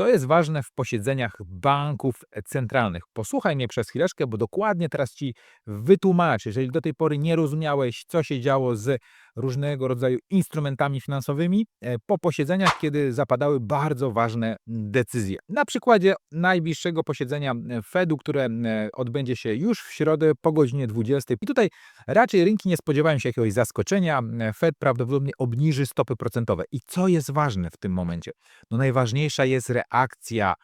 Co jest ważne w posiedzeniach banków centralnych? Posłuchaj mnie przez chwileczkę, bo dokładnie teraz ci wytłumaczę. Jeżeli do tej pory nie rozumiałeś, co się działo z różnego rodzaju instrumentami finansowymi e, po posiedzeniach, kiedy zapadały bardzo ważne decyzje. Na przykładzie najbliższego posiedzenia Fedu, które e, odbędzie się już w środę po godzinie 20. I tutaj raczej rynki nie spodziewają się jakiegoś zaskoczenia. E, Fed prawdopodobnie obniży stopy procentowe. I co jest ważne w tym momencie? No najważniejsza jest reakcja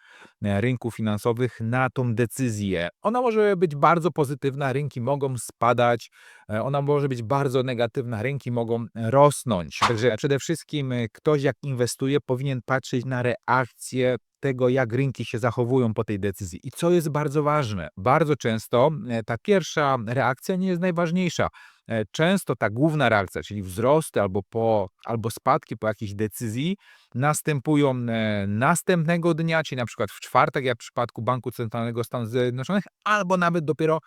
rynków finansowych na tą decyzję. Ona może być bardzo pozytywna, rynki mogą spadać, ona może być bardzo negatywna, rynki mogą rosnąć. Także przede wszystkim e, ktoś jak inwestuje powinien patrzeć na reakcję tego, jak rynki się zachowują po tej decyzji. I co jest bardzo ważne, bardzo często e, ta pierwsza reakcja nie jest najważniejsza. E, Często ta główna reakcja, czyli wzrosty albo, po, albo spadki po jakiejś decyzji, następują e, następnego dnia, czyli na przykład w czwartek, jak w przypadku Banku Centralnego Stanów Zjednoczonych, albo nawet dopiero e,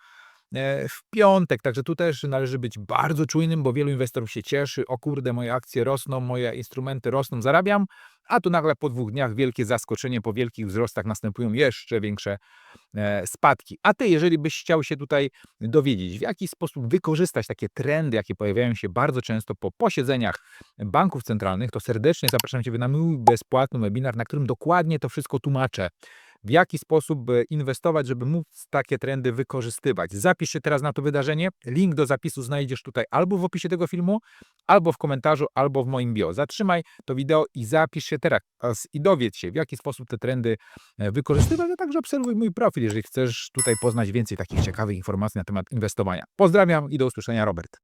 w piątek. Także tu też należy być bardzo czujnym, bo wielu inwestorów się cieszy, o kurde, moje akcje rosną, moje instrumenty rosną, zarabiam, a tu nagle po dwóch dniach wielkie zaskoczenie, po wielkich wzrostach następują jeszcze większe e, spadki. A ty, jeżeli byś chciał się tutaj dowiedzieć, w jaki sposób wykorzystać takie trendy, jakie pojawiają się bardzo często po posiedzeniach banków centralnych, to serdecznie zapraszam Cię na mój bezpłatny webinar, na którym dokładnie to wszystko tłumaczę. W jaki sposób inwestować, żeby móc takie trendy wykorzystywać. Zapisz się teraz na to wydarzenie. Link do zapisu znajdziesz tutaj albo w opisie tego filmu, albo w komentarzu, albo w moim bio. Zatrzymaj to wideo i zapisz się teraz i dowiedz się, w jaki sposób te trendy e, wykorzystywać, a także obserwuj mój profil, jeżeli chcesz tutaj poznać więcej takich ciekawych informacji na temat inwestowania. Pozdrawiam i do usłyszenia, Robert.